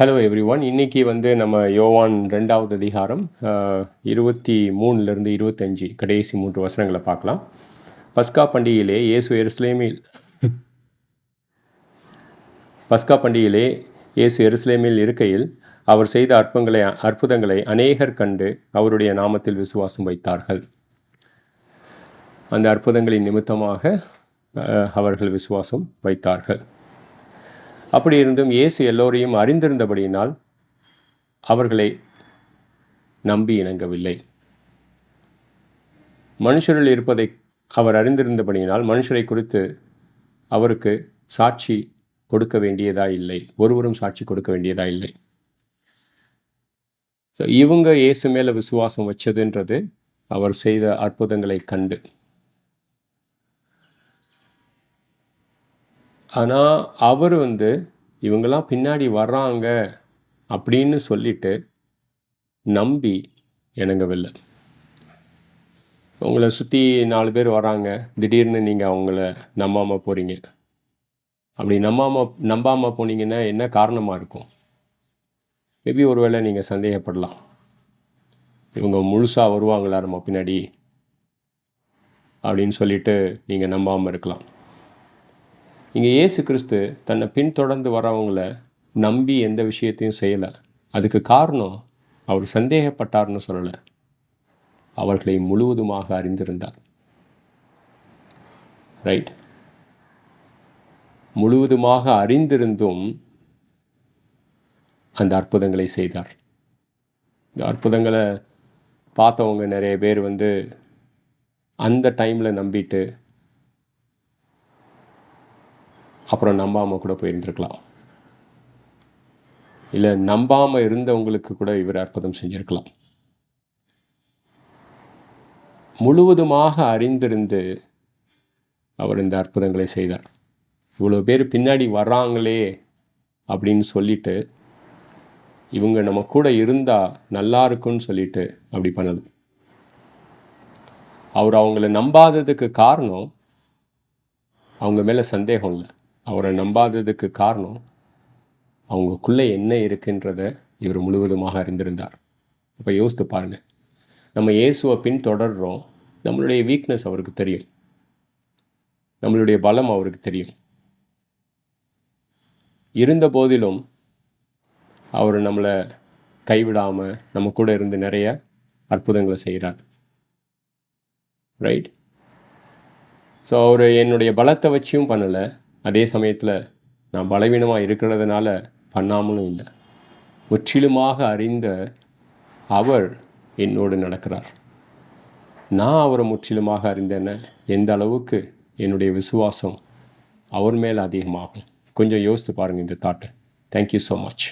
Hello every one இன்றைக்கி வந்து நம்ம யோவான் ரெண்டாவது அதிகாரம் இருபத்தி மூணுலேருந்து இருபத்தஞ்சி கடைசி மூன்று வசனங்களை பார்க்கலாம். பஸ்கா பண்டிகையிலே இயேசு எருசலேமில் பஸ்கா பண்டிகையிலே இயேசு எருசலேமில் இருக்கையில் அவர் செய்த அற்பங்களை அற்புதங்களை அநேகர் கண்டு அவருடைய நாமத்தில் விசுவாசம் வைத்தார்கள். அந்த அற்புதங்களின் நிமித்தமாக அவர்கள் விசுவாசம் வைத்தார்கள். அப்படி இருந்தும் இயேசு எல்லோரையும் அறிந்திருந்தபடியினால் அவர்களை நம்பி இணங்கவில்லை. மனுஷரில் இருப்பதை அவர் அறிந்திருந்தபடியினால் மனுஷரை குறித்து அவருக்கு சாட்சி கொடுக்க வேண்டியதா இல்லை. ஒருவரும் சாட்சி கொடுக்க வேண்டியதா இல்லை. இவங்க இயேசு மேலே விசுவாசம் வச்சதுன்றது அவர் செய்த அற்புதங்களை கண்டு. ஆனால் அவர் வந்து இவங்கெல்லாம் பின்னாடி வர்றாங்க அப்படின்னு சொல்லிட்டு நம்பி இணங்கவில்லை. உங்களை சுற்றி நாலு பேர் வராங்க திடீர்னு நீங்கள் அவங்கள நம்பாமல் போகிறீங்க அப்படி நம்பாமல் நம்பாமல் போனீங்கன்னா என்ன காரணமாக இருக்கும்? மேபி ஒருவேளை நீங்கள் சந்தேகப்படலாம். இவங்க முழுசாக வருவாங்களா நம்ம பின்னாடி? அப்படின்னு சொல்லிட்டு நீங்கள் நம்பாமல் இருக்கலாம். இங்கே இயேசு கிறிஸ்து தன்னை பின்தொடர்ந்து வரவங்கள நம்பி எந்த விஷயத்தையும் செய்யலை. அதுக்கு காரணம் அவர் சந்தேகப்பட்டார்னு சொல்லலை. அவர்களை முழுவதுமாக அறிந்திருந்தார். ரைட் முழுவதுமாக அறிந்திருந்தும் அந்த அற்புதங்களை செய்தார். இந்த அற்புதங்களை பார்த்தவங்க நிறைய பேர் வந்து அந்த டைமில் நம்பிட்டு அப்புறம் நம்பாமல் கூட போயிருந்திருக்கலாம். இல்லை நம்பாமல் இருந்தவங்களுக்கு கூட இவர் அற்புதம் செஞ்சிருக்கலாம். முழுவதுமாக அறிந்திருந்து அவர் இந்த அற்புதங்களை செய்தார். இவ்வளோ பேர் பின்னாடி வர்றாங்களே அப்படின்னு சொல்லிட்டு இவங்க நம்ம கூட இருந்தால் நல்லா இருக்கும்னு சொல்லிட்டு அப்படி பண்ணது. அவர் அவங்கள நம்பாததுக்கு காரணம் அவங்க மேலே சந்தேகம் இல்லை. அவரை நம்பாததுக்கு காரணம் அவங்களுக்குள்ளே என்ன இருக்குன்றத இவர் முழுவதுமாக அறிந்திருந்தார். அப்போ யோசித்து பாருங்கள் நம்ம இயேசுவை பின்தொடர்றோம் நம்மளுடைய வீக்னஸ் அவருக்கு தெரியும். நம்மளுடைய பலம் அவருக்கு தெரியும். இருந்த போதிலும் அவர் நம்மளை கைவிடாமல் நம்ம கூட இருந்து நிறைய அற்புதங்களை செய்கிறார். ரைட் ஸோ அவர் என்னுடைய பலத்தை வச்சியும் பண்ணலை. அதே சமயத்தில் நான் பலவீனமாக இருக்கிறதுனால பண்ணாமலும் இல்லை. முற்றிலுமாக அறிந்த அவர் என்னோடு நடக்கிறார். நான் அவரை முற்றிலுமாக அறிந்தேன எந்த அளவுக்கு என்னுடைய விசுவாசம் அவர் மேலே அதிகமாகும். கொஞ்சம் யோசித்து பாருங்கள் இந்த தாட்டை. Thank you so much